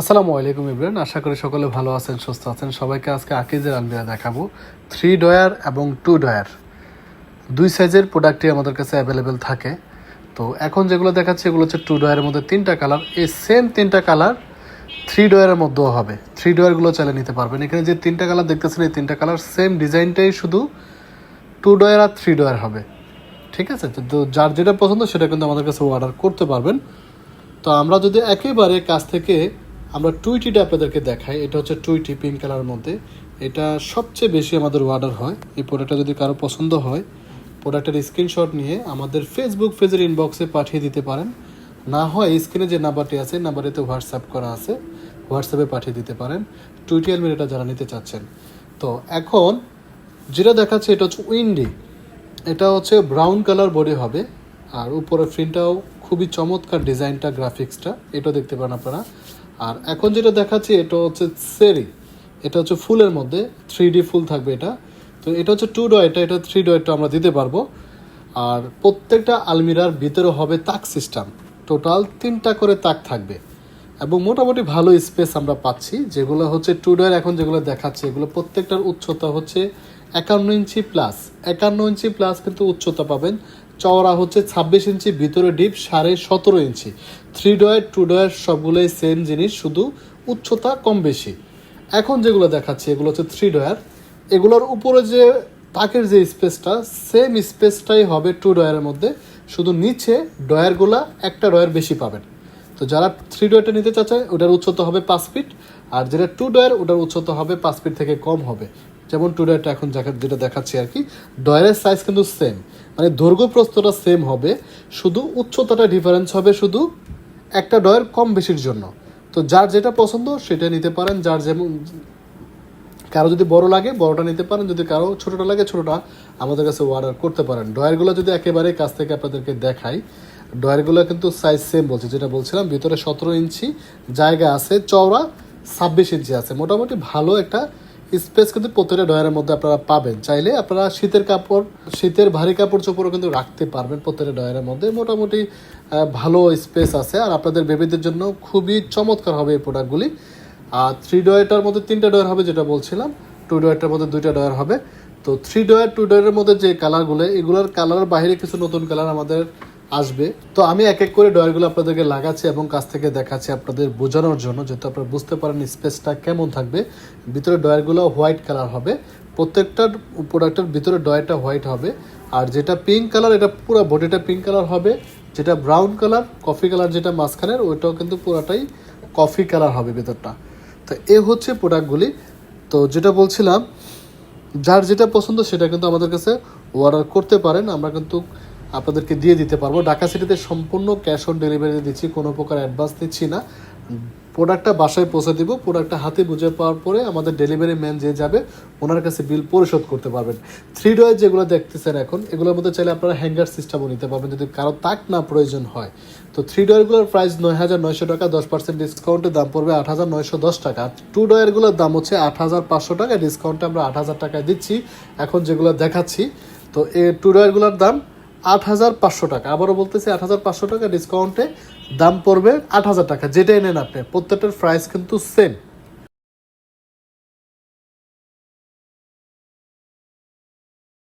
আসসালামু আলাইকুম ইব্রান আশা করি সকলে ভালো আছেন, সুস্থ আছেন। সবাইকে আজকে আকিজের আলমিরা দেখাবো। থ্রি ডয়ার এবং টু ডয়ার দুই সাইজের প্রোডাক্টই আমাদের কাছে অ্যাভেলেবেল থাকে। তো এখন যেগুলো দেখাচ্ছি, এগুলো হচ্ছে টু ডয়ারের মধ্যে তিনটা কালার এই সেম তিনটা কালার থ্রি ডয়ারের মধ্যেও হবে। থ্রি ডয়ারগুলো চালিয়ে নিতে পারবেন। এখানে যে তিনটা কালার দেখতেছেন, এই তিনটা কালার সেম ডিজাইনটাই শুধু টু ডয়ার আর থ্রি ডয়ার হবে। ঠিক আছে? তো যার যেটা পছন্দ সেটা কিন্তু আমাদের কাছে অর্ডার করতে পারবেন। তো আমরা যদি একেবারে কাছ থেকে আমরা টুইটিটা আপনাদেরকে দেখাই। এটা হচ্ছে টুইটি পিঙ্ক কালার মধ্যে। এটা সবচেয়ে বেশি আমাদের অর্ডার হয়। এই প্রোডাক্টটা যদি কারও পছন্দ হয় প্রোডাক্টের স্ক্রিনশট নিয়ে আমাদের ফেসবুক পেজের ইনবক্সে পাঠিয়ে দিতে পারেন। না হয় স্ক্রিনে যে নাম্বারটি আছে নাম্বারেতে হোয়াটসঅ্যাপ করা আছে হোয়াটসঅ্যাপে পাঠিয়ে দিতে পারেন। টুইটি এলমের এটা যারা নিতে চাচ্ছেন। তো এখন যেটা দেখাচ্ছে এটা হচ্ছে উইন্ডি। এটা হচ্ছে ব্রাউন কালার বডি হবে। আর উপরে প্রিন্টটাও খুবই চমৎকার ডিজাইনটা গ্রাফিক্সটা এটা দেখতে পান আপনারা। আর এখন যেটা দেখাচ্ছি, এটা হচ্ছে সেরি এটা হচ্ছে ফুলের মধ্যে থ্রি ফুল থাকবে এটা। তো এটা হচ্ছে টু ডয়টা এটা থ্রি ডয়টা আমরা দিতে পারব। আর প্রত্যেকটা আলমিরার ভিতরে হবে তাক সিস্টেম টোটাল তিনটা করে তাক থাকবে। এবং মোটামুটি ভালো স্পেস আমরা পাচ্ছি, যেগুলো হচ্ছে টু ডয়ের এখন যেগুলো দেখাচ্ছে, এগুলো প্রত্যেকটার উচ্চতা হচ্ছে একান্ন ইঞ্চি প্লাস একান্ন ইঞ্চি প্লাস কিন্তু উচ্চতা পাবেন। চওড়া হচ্ছে ছাব্বিশ ইঞ্চি, ভিতরে ডিপ সাড়ে সতেরো inch. Three drawer, two drawer সবগুলোই সেম জিনিস, শুধু উচ্চতা কম বেশি। এখন যেগুলো দেখাচ্ছে, এগুলো হচ্ছে থ্রি ডয়ার। এগুলোর উপরে যে তাকের যে স্পেসটা সেম স্পেসটাই হবে টু ডয়ারের মধ্যে। শুধু নিচে ডয়ারগুলা একটা ডয়ার বেশি পাবেন। তো যারা থ্রি ডয়ারটা নিতে চাচ্ছে ওটার উচ্চতা হবে পাঁচ ফিট। আর যেটা টু ডয়ার ওটার উচ্চতা হবে পাঁচ ফিট থেকে কম হবে। যেমন টু ডয়ারটা এখন যেটা দেখাচ্ছি আর কি ডয়ারের সাইজ কিন্তু সেম মানে দৈর্ঘ্য প্রস্থটা সেম হবে, শুধু উচ্চতাটা ডিফারেন্স হবে শুধু একটা ডয়ার কম বেশির জন্য। তো যার যেটা পছন্দ সেটা নিতে পারেন, যার যেমন কারও যদি বড় লাগে, বড়টা নিতে পারেন, যদি কারও ছোটটা লাগে, ছোটটা আমাদের কাছে অর্ডার করতে পারেন। ডয়ারগুলো যদি একেবারে কাছ থেকে আপনাদেরকে দেখাই ডয়ারগুলো কিন্তু সাইজ সেম বলছে, যেটা বলছিলাম, ভিতরে সতেরো ইঞ্চি, জায়গা আছে, চওড়া ছাব্বিশ ইঞ্চি আছে। মোটামুটি ভালো একটা স্পেস কিন্তু প্রত্যেকটা ডয়ারের মধ্যে আপনারা পাবেন। চাইলে আপনারা শীতের কাপড়, শীতের ভারী কাপড় চোপড়ও কিন্তু রাখতে পারবেন প্রত্যেকটা ডয়ারের মধ্যে। মোটামুটি ভালো স্পেস আছে। আর আপনাদের বেবিদের জন্য খুবই চমৎকার হবে এই প্রোডাক্টগুলি আর থ্রি ডয়ারটার মধ্যে তিনটা ডয়ার হবে, যেটা বলছিলাম। টু ডয়ারটার মধ্যে দুইটা ডয়ার হবে। তো থ্রি ডয়ার টু ডয়ারের মধ্যে যে কালারগুলো এগুলোর কালার বাইরে কিছু নতুন কালার আমাদের আসবে। তো আমি এক এক করে ডয়ারগুলো আপনাদেরকে লাগাচ্ছি এবং কাছ থেকে দেখাচ্ছি আপনাদের বোঝানোর জন্য, যাতে আপনারা বুঝতে পারেন স্পেসটা কেমন থাকবে। ভিতরে ডয়ারগুলো হোয়াইট কালার হবে। প্রত্যেকটা প্রোডাক্টের ভিতরে ডয়ারটা হোয়াইট হবে। আর যেটা পিঙ্ক কালার, এটা পুরো বডিটা পিঙ্ক কালার হবে। যেটা ব্রাউন কালার, কফি কালার যেটা মাঝখানের, ওইটাও কিন্তু পুরোটাই কফি কালার হবে ভেতরটা। তো এ হচ্ছে প্রোডাক্টগুলি। তো যেটা বলছিলাম, যার যেটা পছন্দ সেটা কিন্তু আমাদের কাছে অর্ডার করতে পারেন। আমরা কিন্তু আপনাদেরকে দিয়ে দিতে পারব। ঢাকা সিটিতে সম্পূর্ণ ক্যাশ অন ডেলিভারি দিচ্ছি, কোনো প্রকার অ্যাডভান্স দিচ্ছি না। প্রোডাক্টটা বাসায় পৌঁছে দিব প্রোডাক্টটা হাতে বুঝে পাওয়ার পরে আমাদের ডেলিভারি ম্যান যে যাবে, ওনার কাছে বিল পরিশোধ করতে পারবেন। থ্রি ডয়ার যেগুলো দেখতেছেন এখন, এগুলোর মধ্যে চাইলে আপনারা হ্যাঙ্গার সিস্টেমও নিতে পারবেন, যদি কারও তাক না প্রয়োজন হয়। তো থ্রি ডয়ারগুলোর প্রাইস নয় হাজার নয়শো টাকা, দশ পার্সেন্ট ডিসকাউন্টের দাম পড়বে আট হাজার নয়শো দশ টাকা। টু ডয়ারগুলোর দাম হচ্ছে আট হাজার পাঁচশো টাকা ডিসকাউন্টে আমরা আট হাজার টাকায় দিচ্ছি। এখন যেগুলো দেখাচ্ছি, তো এই টু ডয়ারগুলোর দাম আট হাজার পাঁচশো টাকা। আবারও বলতেছি আট হাজার পাঁচশো টাকা ডিসকাউন্টে দাম পড়বে আট হাজার টাকা। যেটাই নেন আপনি, প্রত্যেকটার প্রাইস কিন্তু সেম